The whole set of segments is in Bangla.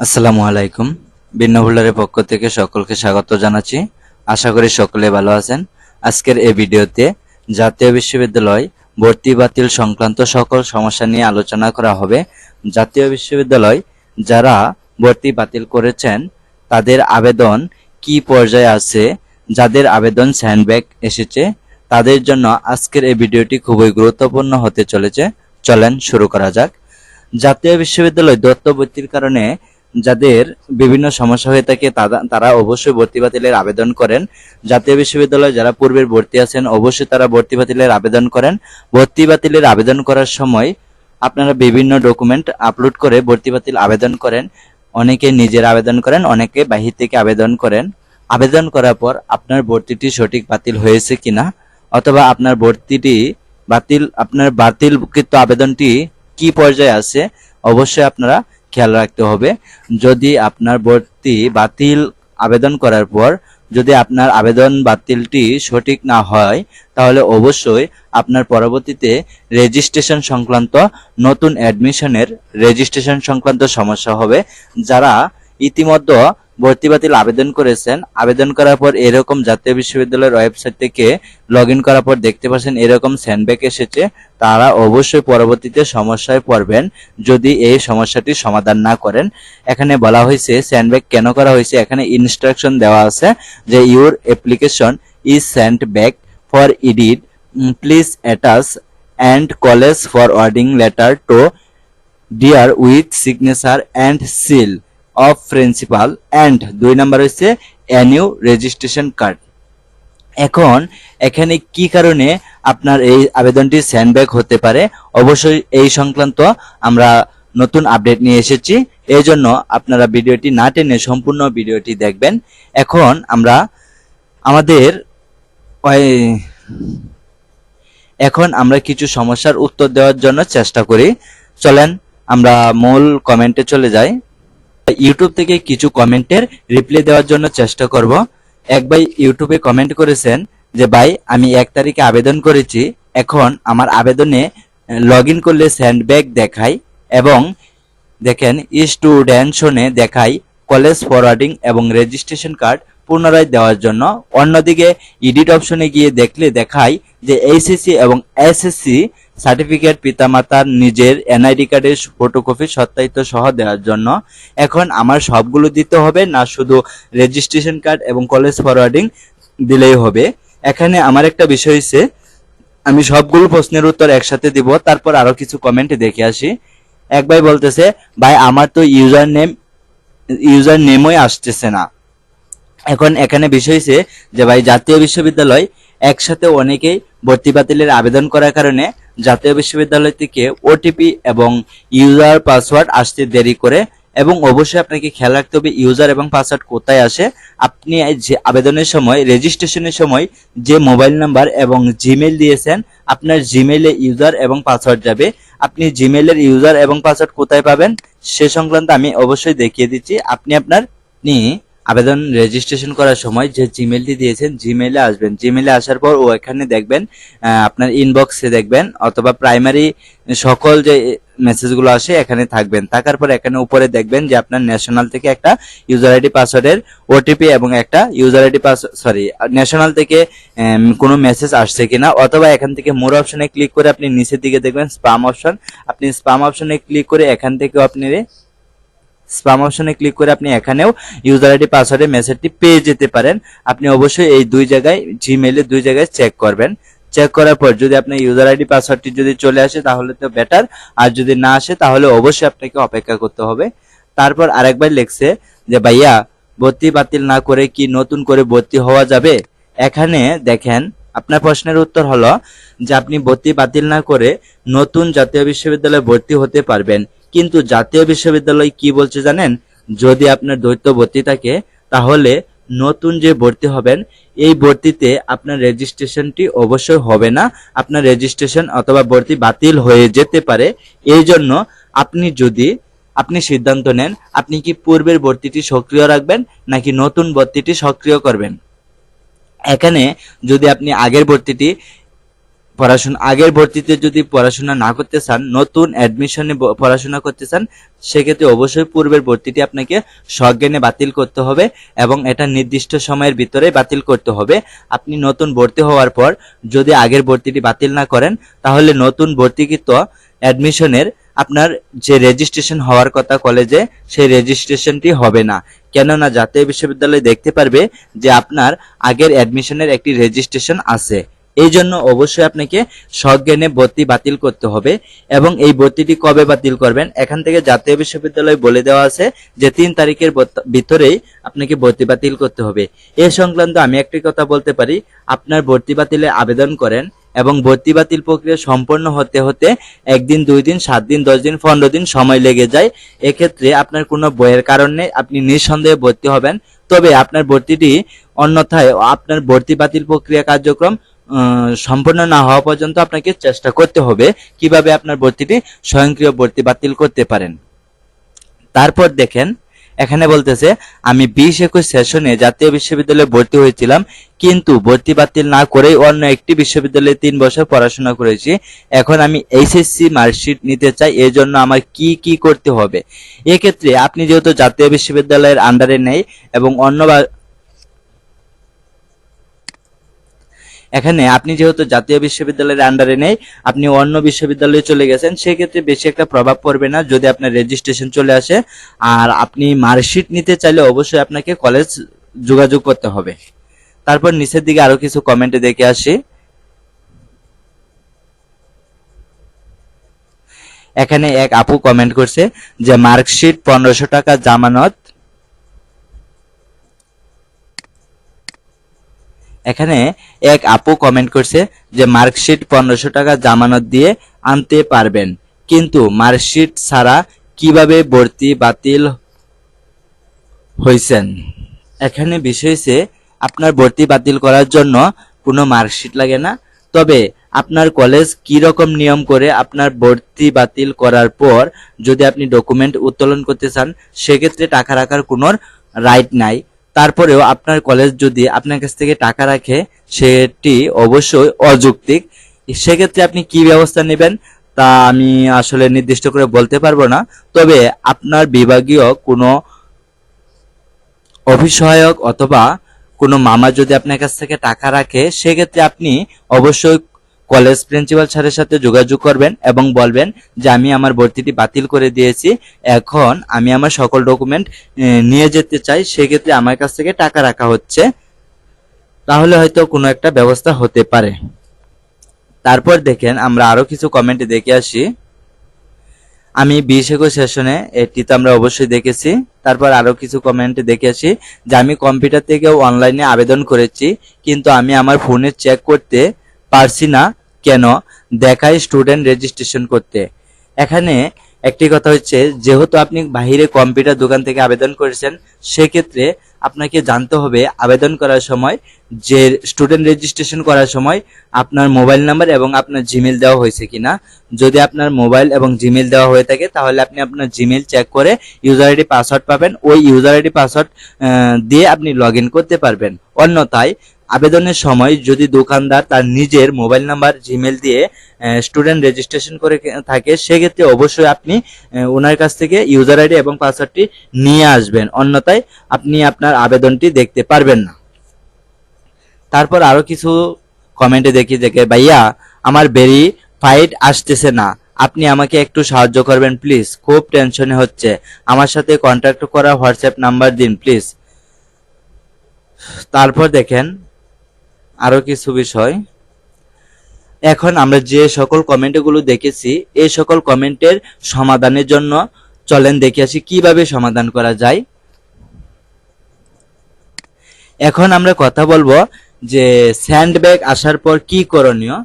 আসসালামু আলাইকুম। বিন্নভুল্লারের পক্ষ থেকে সকলকে স্বাগত জানাচ্ছি। আশা করি সকলে ভালো আছেন। আজকের এই ভিডিওতে জাতীয় বিশ্ববিদ্যালয় ভর্তি বাতিল সংক্রান্ত সকল সমস্যা নিয়ে আলোচনা করা হবে। জাতীয় বিশ্ববিদ্যালয় যারা ভর্তি বাতিল করেছেন, তাদের আবেদন কি পর্যায়ে আছে? যাদের আবেদন স্যান্ডব্যাগ এসেছে, তাদের জন্য আজকের এই ভিডিওটি খুবই গুরুত্বপূর্ণ হতে চলেছে। চলেন শুরু করা যাক। জাতীয় বিশ্ববিদ্যালয় দত্ত ভর্তির কারণে যাদের বিভিন্ন সমস্যা হয়ে থাকে তারা- অবশ্যই ভর্তি বাতিলের আবেদন করেন। জাতীয় বিশ্ববিদ্যালয়ে যারা পূর্বের ভর্তি আছেন, অবশ্যই তারা ভর্তি বাতিলের আবেদন করেন। ভর্তি বাতিলের আবেদন করার সময় আপনারা বিভিন্ন ডকুমেন্ট আপলোড করে ভর্তি বাতিল আবেদন করেন। অনেকে নিজের আবেদন করেন, অনেকে বাহির থেকে আবেদন করেন। আবেদন করার পর আপনার ভর্তিটি সঠিক বাতিল হয়েছে কিনা, অথবা আপনার ভর্তিটি বাতিল, আপনার বাতিলকৃত আবেদনটি কি পর্যায়ে আছে, অবশ্যই আপনারা খেয়াল রাখতে হবে। যদি আপনার ভর্তি বাতিল আবেদন করার পর যদি আপনার আবেদন বাতিলটি সঠিক না হয়, তাহলে অবশ্যই আপনার পরবর্তীতে রেজিস্ট্রেশন সংক্রান্ত নতুন অ্যাডমিশনের রেজিস্ট্রেশন সংক্রান্ত সমস্যা হবে, যারা ইতিমধ্যে ভর্তি বাতিল আবেদন করেছেন। আবেদন করার পর এরকম জাতীয় বিশ্ববিদ্যালয়ের ওয়েবসাইট থেকে লগ ইন করার পর দেখতে পাচ্ছেন এরকম স্যান্ডব্যাগ এসেছে। তারা অবশ্যই পরবর্তীতে সমস্যায় পড়বেন যদি এই সমস্যাটি সমাধান না করেন। এখানে বলা হয়েছে, স্যান্ডব্যাগ কেন করা হয়েছে? এখানে ইনস্ট্রাকশন দেওয়া আছে যে your application is sent back for edit please attach and college forwarding letter to dear with signature and seal of principal and দুই নাম্বার হচ্ছে অ্যানিউ রেজিস্ট্রেশন কার্ড এখন এখানে কি কারণে আপনার এই আবেদনটি স্যান্ডব্যাগ হতে পারে? অবশ্যই এই সংক্রান্ত আমরা নতুন আপডেট নিয়ে এসেছি। এই জন্য আপনারা ভিডিওটি না টেনে সম্পূর্ণ ভিডিওটি দেখবেন। এখন আমরা আমাদের এখন আমরা কিছু সমস্যার উত্তর দেওয়ার জন্য চেষ্টা করি। চলেন আমরা মূল কমেন্টে চলে যাই। ইউটিউব থেকে কিছু কমেন্টের রিপ্লাই দেওয়ার জন্য চেষ্টা করব। এক ভাই ইউটিউবে কমেন্ট করেছেন যে, ভাই, আমি এক তারিখে আবেদন করেছি। এখন আমার আবেদনে লগ ইন করলে স্যান্ডব্যাগ দেখায় এবং দেখেন স্টুডেন্টশনে দেখাই কলেজ ফরওয়ার্ডিং এবং রেজিস্ট্রেশন কার্ড পুনরায় দেওয়ার জন্য। অন্যদিকে এডিট অপশনে গিয়ে দেখলে দেখায় যে এইচএসসি এবং এসএসসি সার্টিফিকেট পিতামাতার নিজের এনআইডি কার্ডের ফটোকপি সত্যায়িত সহ দেওয়ার জন্য। এখন আমার সবগুলো দিতে হবে না শুধু রেজিস্ট্রেশন কার্ড এবং কলেজ ফরওয়ার্ডিং দিলেই হবে। এখানে আমার একটা বিষয় হচ্ছে আমি সবগুলো প্রশ্নের উত্তর একসাথে দিব, তারপর আরও কিছু কমেন্ট দেখে আসি। এক ভাই বলতেছে, ভাই, আমার তো ইউজার নেম ইউজার নেমই আসতেছে না। এখন এখানে বিষয় যে, ভাই, জাতীয় বিশ্ববিদ্যালয় একসাথে অনেকেই ভর্তি বাতিলের আবেদন করার কারণে জাতীয় বিশ্ববিদ্যালয় থেকে ওটিপি এবং ইউজার পাসওয়ার্ড আসতে দেরি করে এবং অবশ্যই আপনাকে খেয়াল রাখতে হবে ইউজার এবং পাসওয়ার্ড কোথায় আসে। আপনি যে আবেদনের সময় রেজিস্ট্রেশনের সময় যে মোবাইল নাম্বার এবং জিমেল দিয়েছেন, আপনার জিমেলে ইউজার এবং পাসওয়ার্ড যাবে। আপনি জিমেলের ইউজার এবং পাসওয়ার্ড কোথায় পাবেন, সে সংক্রান্ত আমি অবশ্যই দেখিয়ে দিচ্ছি। আপনি আপনার আপনি আবেদন রেজিস্ট্রেশন করার সময় যে জিমেলটি দিয়েছেন জিমেলে আসবেন। জিমেলে আসার পর ও এখানে দেখবেন আপনার ইনবক্সে দেখবেন, অথবা প্রাইমারি সকল যে মেসেজগুলো আসে এখানে থাকবেন। থাকার পর এখানে উপরে দেখবেন যে আপনার ন্যাশনাল থেকে একটা ইউজার আইডি পাসওয়ার্ডের ওটিপি এবং একটা user ID pass sorry national থেকে কোনো মেসেজ আসছে কিনা, অথবা এখান থেকে মোর অপশনে ক্লিক করে আপনি নিচের দিকে দেখবেন স্পাম অপশন আপনি স্পাম অপশনে ক্লিক করে এখান থেকেও আপনি স্পাম অপশনে ক্লিক করে আপনি এখানেও ইউজার আইডি পাসওয়ার্ডের মেসেজটি পেয়ে যেতে পারেন। আপনি অবশ্যই এই দুই জায়গায় জিমেইলে দুই জায়গায় চেক করবেন। চেক করার পর যদি আপনার ইউজার আইডি পাসওয়ার্ডটি যদি চলে আসে, তাহলে তো বেটার আর যদি না আসে, তাহলে অবশ্যই আপনাকে অপেক্ষা করতে হবে। তারপর আরেকবার লিখছে যে, ভাইয়া, ভর্তি বাতিল না করে কি নতুন করে ভর্তি হওয়া যাবে? এখানে দেখেন, আপনার প্রশ্নের উত্তর হলো যে, আপনি ভর্তি বাতিল না করে নতুন জাতীয় বিশ্ববিদ্যালয়ে ভর্তি হতে পারবেন। কিন্তু জাতীয় বিশ্ববিদ্যালয় কি বলছে জানেন? যদি আপনার দ্বৈত ভর্তি থাকে, তাহলে নতুন যে ভর্তি হবেন, এই ভর্তিতে আপনার রেজিস্ট্রেশনটি অবশ্যই হবে না। আপনার রেজিস্ট্রেশন অথবা ভর্তি বাতিল হয়ে যেতে পারে। এই জন্য আপনি যদি আপনি সিদ্ধান্ত নেন, আপনি কি পূর্বের ভর্তিটি সক্রিয় রাখবেন, নাকি নতুন ভর্তিটি সক্রিয় করবেন? এখানে যদি আপনি আগের ভর্তিটি পড়াশোনা, আগের ভর্তিতে যদি পড়াশোনা না করতে চান, নতুন অ্যাডমিশনে পড়াশোনা করতে চান, সেক্ষেত্রে অবশ্যই পূর্বের ভর্তিটি আপনাকে সজ্ঞানে বাতিল করতে হবে এবং এটা নির্দিষ্ট সময়ের ভিতরে বাতিল করতে হবে। আপনি নতুন ভর্তি হওয়ার পর যদি আগের ভর্তিটি বাতিল না করেন, তাহলে নতুন ভর্তিকৃত অ্যাডমিশনের আপনার যে রেজিস্ট্রেশন হওয়ার কথা কলেজে সেই রেজিস্ট্রেশনটি হবে না। কেননা জাতীয় বিশ্ববিদ্যালয় দেখতে পারবে যে আপনার আগের অ্যাডমিশনের একটি রেজিস্ট্রেশন আছে। এই জন্য অবশ্যই আপনাকে সজ্ঞানে ভর্তি বাতিল করতে হবে এবং এই ভর্তিটি কবে বাতিল করবেন? এখান থেকে জাতীয় বিশ্ববিদ্যালয় বলে দেওয়া আছে যে তিন তারিখের ভিতরেই আপনাকে ভর্তি বাতিল করতে হবে। এ সংক্রান্ত আমি একটি কথা বলতে পারি, আপনার ভর্তি বাতিলে আবেদন করেন এবং ভর্তি বাতিল প্রক্রিয়া সম্পন্ন হতে হতে একদিন, দুই দিন, সাত দিন, দশ দিন, পনেরো দিন সময় লেগে যায়। এক্ষেত্রে আপনার কোনো বইয়ের কারণে আপনি নিঃসন্দেহে ভর্তি হবেন। তবে আপনার ভর্তিটি অন্যথায় আপনার ভর্তি বাতিল প্রক্রিয়া কার্যক্রম সম্পূর্ণ না হওয়া পর্যন্ত আপনাকে চেষ্টা করতে হবে কীভাবে আপনার ভর্তিটি স্বয়ংক্রিয় ভর্তি বাতিল করতে পারেন। তারপর দেখেন, এখানে বলতেছে, আমি বিশ একুশ সেশনে জাতীয় বিশ্ববিদ্যালয়ে ভর্তি হয়েছিলাম, কিন্তু ভর্তি বাতিল না করেই অন্য একটি বিশ্ববিদ্যালয়ে তিন বছর পড়াশোনা করেছি। এখন আমি এইচএসসি মার্কশিট নিতে চাই এর জন্য আমার কি কি করতে হবে? এক্ষেত্রে আপনি যেহেতু জাতীয় বিশ্ববিদ্যালয়ের আন্ডারে নেই এবং অন্য এখানে আপনি যেহেতু জাতীয় বিশ্ববিদ্যালয়ের আন্ডারে নেই, আপনি অন্য বিশ্ববিদ্যালয়ে চলে গেছেন, সেক্ষেত্রে বেশি একটা প্রভাব পড়বে না যদি আপনার রেজিস্ট্রেশন চলে আসে। আর আপনি মার্কশিট নিতে চাইলে অবশ্যই আপনাকে কলেজ যোগাযোগ করতে হবে। তারপর নিচের দিকে আরও কিছু কমেন্টে দেখে আসি। এখানে এক আপু কমেন্ট করছে যে মার্কশিট পনেরোশো টাকা জামানত এখানে এক আপু কমেন্ট করছে যে মার্কশিট পনেরোশো টাকা জামানত দিয়ে আনতে পারবেন। কিন্তু মার্কশিট ছাড়া কীভাবে ভর্তি বাতিল হয়েছেন এখানে বিষয় হচ্ছে আপনার ভর্তি বাতিল করার জন্য কোনো মার্কশিট লাগে না। তবে আপনার কলেজ কি রকম নিয়ম করে আপনার ভর্তি বাতিল করার পর যদি আপনি ডকুমেন্ট উত্তোলন করতে চান, সেক্ষেত্রে টাকা রাখার কোনো রাইট নাই। তারপরেও আপনার কলেজ যদি আপনার কাছ থেকে টাকা রাখে, সেটি অবশ্যই অযৌক্তিক। সেক্ষেত্রে আপনি কি ব্যবস্থা নেবেন, তা আমি আসলে নির্দিষ্ট করে বলতে পারব না। তবে আপনার বিভাগীয় কোনো অফিস সহায়ক অথবা কোনো মামা যদি আপনার কাছ থেকে টাকা রাখে, সেক্ষেত্রে আপনি অবশ্যই কলেজ প্রিন্সিপাল স্যারের সাথে যোগাযোগ করবেন এবং বলবেন যে, আমি আমার ভর্তিটি বাতিল করে দিয়েছি। এখন আমি আমার সকল ডকুমেন্ট নিয়ে যেতে চাই। সেক্ষেত্রে আমার কাছ থেকে টাকা রাখা হচ্ছে। তাহলে হয়তো কোনো একটা ব্যবস্থা হতে পারে। তারপর দেখেন, আমরা আরও কিছু কমেন্ট দেখে আসি। আমি বিশ একুশ সেশনে এটি তো আমরা অবশ্যই দেখেছি। তারপর আরও কিছু কমেন্ট দেখে আসি যে, আমি কম্পিউটার থেকেও অনলাইনে আবেদন করেছি, কিন্তু আমি আমার ফোনে চেক করতে পারছি না কেন দেখাই স্টুডেন্ট রেজিস্ট্রেশন করতে। এখানে একটি কথা হচ্ছে, যেহেতু আপনি বাহিরে কম্পিউটার দোকান থেকে আবেদন করেছেন, সেক্ষেত্রে আপনাকে জানতে হবে আবেদন করার সময়, যে স্টুডেন্ট রেজিস্ট্রেশন করার সময় আপনার মোবাইল নাম্বার এবং আপনার জিমেল দেওয়া হয়েছে কিনা। যদি আপনার মোবাইল এবং জিমেল দেওয়া হয়ে থাকে, তাহলে আপনি আপনার জিমেল চেক করে ইউজার আইডি পাসওয়ার্ড পাবেন। ওই ইউজার আইডি পাসওয়ার্ড দিয়ে আপনি লগ করতে পারবেন। অন্যথায় আবেদনের সময় যদি দোকানদার তার নিজের মোবাইল নাম্বার জিমেল দিয়ে স্টুডেন্ট রেজিস্ট্রেশন করে থাকে, সেক্ষেত্রে অবশ্যই আপনি ওনার কাছ থেকে ইউজার আইডি এবং পাসওয়ার্ডটি নিয়ে আসবেন। অন্যথায় আপনি আপনার আবেদনটি দেখতে পারবেন না। তারপর আরও কিছু কমেন্টে দেখি, দেখে, ভাইয়া, আমার বেরি ফাইট আসতেছে না। আপনি আমাকে একটু সাহায্য করবেন প্লিজ খুব টেনশনে হচ্ছে। আমার সাথে কন্ট্যাক্ট করা হোয়াটসঅ্যাপ নাম্বার দিন প্লিজ তারপর দেখেন আরও কিছু বিষয়। এখন আমরা যে সকল কমেন্টগুলো দেখেছি, এই সকল কমেন্টের সমাধানের জন্য চলেন দেখে আসি কীভাবে সমাধান করা যায়। এখন আমরা কথা বলব যে স্যান্ডব্যাগ আসার পর কি করণীয়।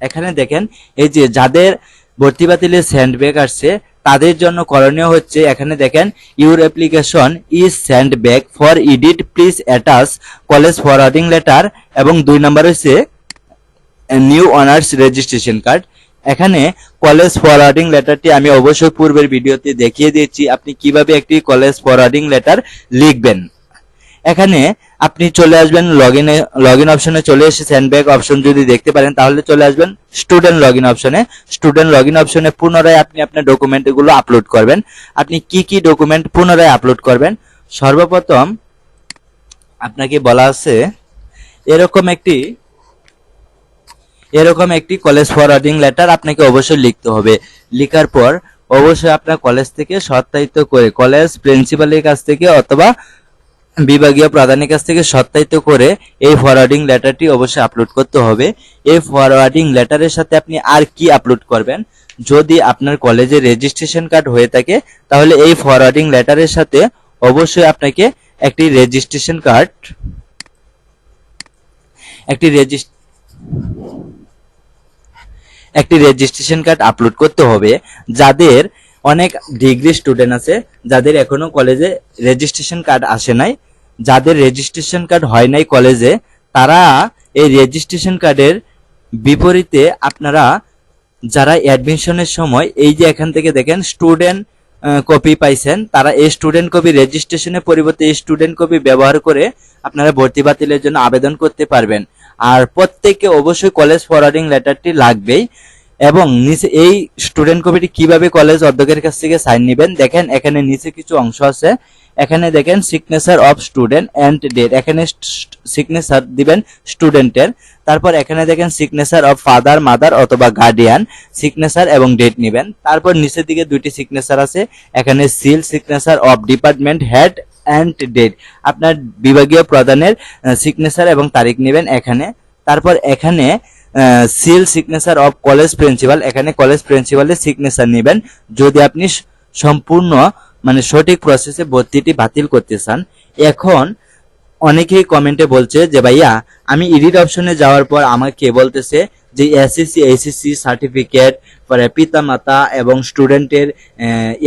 এখানে দেখেন, এই যে যাদের ভর্তি বাতিলের স্যান্ডব্যাগ আসছে, তাদের জন্য করণীয় হচ্ছে, এখানে দেখেন your application is sent back for edit please attach college forwarding letter এবং দুই নাম্বার হচ্ছে নিউ অনার্স রেজিস্ট্রেশন কার্ড এখানে কলেজ ফরওয়ার্ডিং লেটারটি আমি অবশ্যই পূর্বের ভিডিওতে দেখিয়ে দিয়েছি, আপনি কীভাবে একটি কলেজ ফরওয়ার্ডিং লেটার লিখবেন। এখানে আপনি চলে আসবেন লগ ইনে লগ ইন অপশনে চলে এসে স্যান্ডব্যাগ অপশন যদি দেখতে পারেন, তাহলে চলে আসবেন স্টুডেন্ট লগ ইন অপশনে স্টুডেন্ট লগ ইন অপশনে পুনরায় আপনি আপনার ডকুমেন্টগুলো আপলোড করবেন। আপনি কি কি ডকুমেন্ট পুনরায় আপলোড করবেন? সর্বপ্রথম আপনাকে বলা আছে এরকম একটি এরকম একটি কলেজ ফরওয়ার্ডিং লেটার আপনাকে অবশ্যই লিখতে হবে। লিখার পর অবশ্যই আপনার কলেজ থেকে সত্যায়িত করে কলেজ প্রিন্সিপালের কাছ থেকে অথবা বিভাগীয় প্রধানের কাছ থেকে সত্যায়িত করে এই ফরওয়ার্ডিং লেটারটি অবশ্যই আপলোড করতে হবে। এই ফরওয়ার্ডিং লেটারের সাথে আপনি আর কি আপলোড করবেন? যদি আপনার কলেজে রেজিস্ট্রেশন কার্ড হয়ে থাকে, তাহলে এই ফরওয়ার্ডিং লেটারের সাথে অবশ্যই আপনাকে একটি রেজিস্ট্রেশন কার্ড একটি রেজিস্ট একটি রেজিস্ট্রেশন কার্ড আপলোড করতে হবে, যাদের অনেক ডিগ্রি স্টুডেন্ট আছে, যাদের এখনও কলেজে রেজিস্ট্রেশন কার্ড আসে নাই, যাদের রেজিস্ট্রেশন কার্ড হয় নাই কলেজে তারা এই রেজিস্ট্রেশন কার্ডের বিপরীতে আপনারা যারা অ্যাডমিশনের সময়, এই যে এখান থেকে দেখেন স্টুডেন্ট কপি পাইছেন, তারা এই স্টুডেন্ট কপি রেজিস্ট্রেশনের পরিবর্তে এই স্টুডেন্ট কপি ব্যবহার করে আপনারা ভর্তি বাতিলের জন্য আবেদন করতে পারবেন। আর প্রত্যেককে অবশ্যই কলেজ ফরওয়ার্ডিং লেটারটি লাগবেই। এবং নিচে এই স্টুডেন্ট কপিটি কীভাবে কলেজ অধ্যক্ষের কাছ থেকে সাইন নেবেন, দেখেন এখানে নিচে কিছু অংশ আছে। এখানে দেখেন signature of student and date এখানে সিগনেচার দিবেন স্টুডেন্টের তারপর এখানে দেখেন সিগনেচার অফ ফাদার মাদার অথবা গার্ডিয়ান সিগনেচার এবং ডেট নেবেন। তারপর নিচের দিকে দুইটি সিগনেচার আছে। এখানে seal signature of department head and date আপনার বিভাগীয় প্রধানের সিগনেচার এবং তারিখ নেবেন এখানে। তারপর এখানে seal signature of college principal এখানে কলেজ প্রিন্সিপালের সিগনেচার নেবেন। যদি আপনি সম্পূর্ণ মানে সঠিক প্রসেসে ভর্তিটি বাতিল করতে চান, এখন অনেকেই কমেন্টে বলছে যে, ভাইয়া, আমি এডিট অপশনে যাওয়ার পর আমাকে বলতেছে যে এসএসসি এইচএসসি সার্টিফিকেট পরে পিতা মাতা এবং স্টুডেন্টের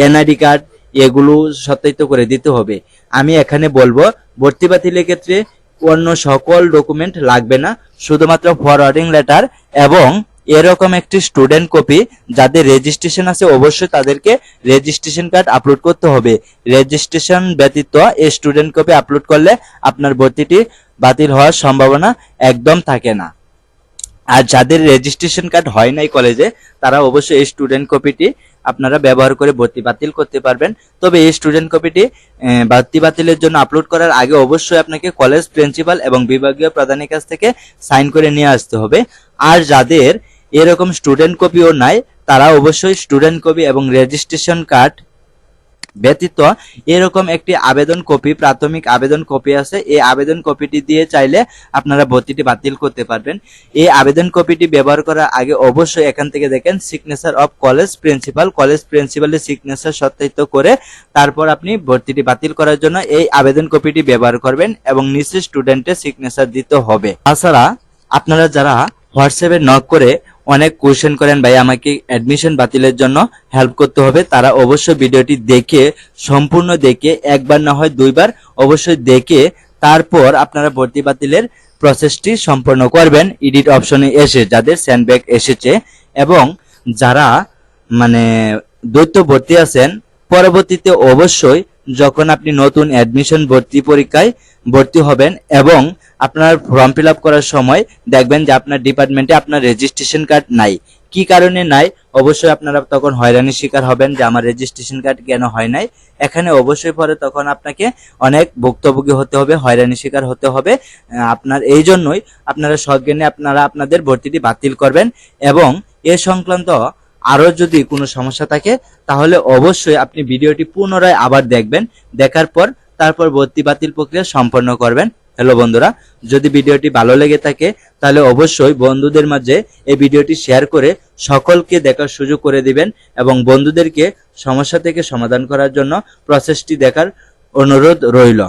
এনআইডি কার্ড এগুলো সত্যায়িত করে দিতে হবে। আমি এখানে বলব, ভর্তি বাতিলের ক্ষেত্রে অন্য সকল ডকুমেন্ট লাগবে না, শুধুমাত্র ফরওয়ার্ডিং লেটার এবং এরকম একটি স্টুডেন্ট কপি যাদের রেজিস্ট্রেশন আছে অবশ্যই তাদেরকে রেজিস্ট্রেশন কার্ড আপলোড করতে হবে। রেজিস্ট্রেশন ব্যতীত এই স্টুডেন্ট কপি আপলোড করলে আপনার ভর্তিটি বাতিল হওয়ার সম্ভাবনা একদম থাকে না। আর যাদের রেজিস্ট্রেশন কার্ড হয় নাই কলেজে তারা অবশ্যই এই স্টুডেন্ট কপিটি আপনারা ব্যবহার করে ভর্তি বাতিল করতে পারবেন। তবে এই স্টুডেন্ট কপিটি ভর্তি বাতিলের জন্য আপলোড করার আগে অবশ্যই আপনাকে কলেজ প্রিন্সিপাল এবং বিভাগীয় প্রধানের কাছ থেকে সাইন করে নিয়ে আসতে হবে। আর যাদের এরকম স্টুডেন্ট কপিও নাই, তারা অবশ্যই স্টুডেন্ট কপি এবং রেজিস্ট্রেশন কার্ড ব্যতীত এরকম একটি আবেদন কপি, প্রাথমিক আবেদন কপি আছে। এই আবেদন কপিটি দিয়ে চাইলে আপনারা ভর্তিটি বাতিল করতে পারবেন। এই আবেদন কপিটি ব্যবহার করার আগে অবশ্যই এখান থেকে দেখেন signature of college principal college প্রিন্সিপালের সিগনেচার সত্যায়িত করে তারপর আপনি ভর্তিটি বাতিল করার জন্য এই আবেদন কপিটি ব্যবহার করবেন এবং নিচে স্টুডেন্টের সিগনেচার দিতে হবে। তাছাড়া আপনারা যারা হোয়াটসঅ্যাপে নক করে অনেক কোয়েশ্চেন করেন, ভাই, আমাকে অ্যাডমিশন বাতিলের জন্য হেল্প করতে হবে। তারা অবশ্যই ভিডিওটি দেখে, সম্পূর্ণ দেখে, একবার না হয় দুইবার অবশ্যই দেখে, তারপর আপনারা ভর্তি বাতিলের প্রসেসটি সম্পন্ন করবেন এডিট অপশনে এসে, যাদের স্যান্ডব্যাগ এসেছে। এবং যারা মানে দ্বৈত ভর্তি আছেন, পরবর্তীতে অবশ্যই যখন আপনি নতুন অ্যাডমিশন ভর্তি পরীক্ষায় ভর্তি হবেন এবং আপনার ফর্ম ফিল করার সময় দেখবেন যে আপনার ডিপার্টমেন্টে আপনার রেজিস্ট্রেশন কার্ড নাই। কি কারণে নাই? অবশ্যই আপনারা তখন হয়রানির শিকার হবেন যে আমার রেজিস্ট্রেশন কার্ড কেন হয় নাই। এখানে অবশ্যই পরে তখন আপনাকে অনেক ভুক্তভোগী হতে হবে, হয়রানির শিকার হতে হবে। আপনার এই জন্যই আপনারা সজ্ঞানে আপনারা আপনাদের ভর্তিটি বাতিল করবেন এবং এ সংক্রান্ত আরও যদি কোনো সমস্যা থাকে, তাহলে অবশ্যই আপনি ভিডিওটি পুনরায় আবার দেখবেন, দেখার পর তারপর ভর্তি বাতিল প্রক্রিয়া সম্পন্ন করবেন। হ্যালো বন্ধুরা, যদি ভিডিওটি ভালো লেগে থাকে, তাহলে অবশ্যই বন্ধুদের মাঝে এই ভিডিওটি শেয়ার করে সকলকে দেখার সুযোগ করে দিবেন এবং বন্ধুদেরকে সমস্যা থেকে সমাধান করার জন্য প্রসেসটি দেখার অনুরোধ রইল।